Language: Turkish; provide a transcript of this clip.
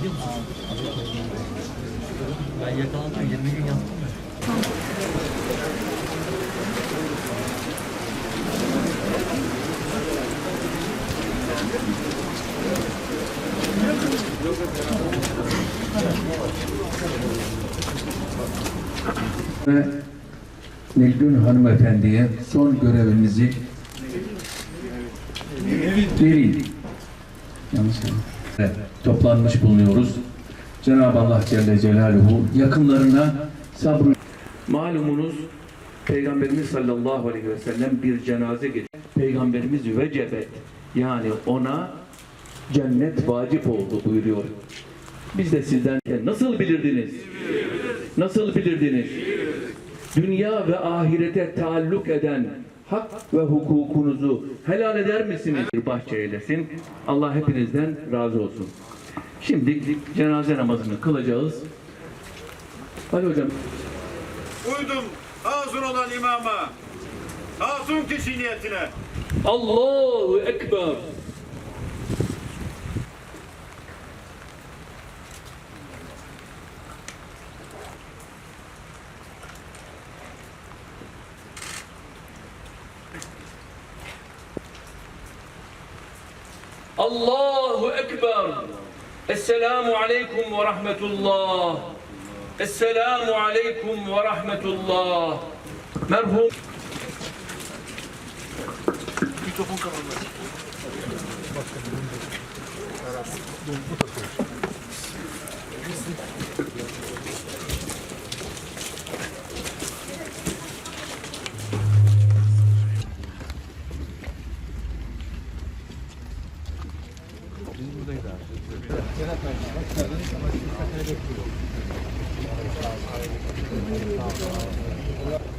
Ben yakalandım 20 gün yattım ya. ve Nilgün hanımefendiye son görevinizi verin. Yanlış söyledim. Toplanmış bulunuyoruz. Cenab-ı Allah Celle Celaluhu yakınlarına sabrı Malumunuz Peygamberimiz sallallahu aleyhi ve sellem bir cenaze geçti. Peygamberimiz vecebet yani ona cennet vacip oldu buyuruyor. Biz de sizden nasıl bilirdiniz? Nasıl bilirdiniz? Dünya ve ahirete taalluk eden hak ve hukukunuzu helal eder misiniz? Bahçe eylesin. Allah hepinizden razı olsun. Şimdi cenaze namazını kılacağız. Hadi hocam. Uydum hazır olan imama. Hatun kişi niyetine. Allahu Ekber. الله أكبر. السلام عليكم ورحمة الله. السلام عليكم ورحمة الله. مرحوم. Thank you. Biz buradayız abi. Evet.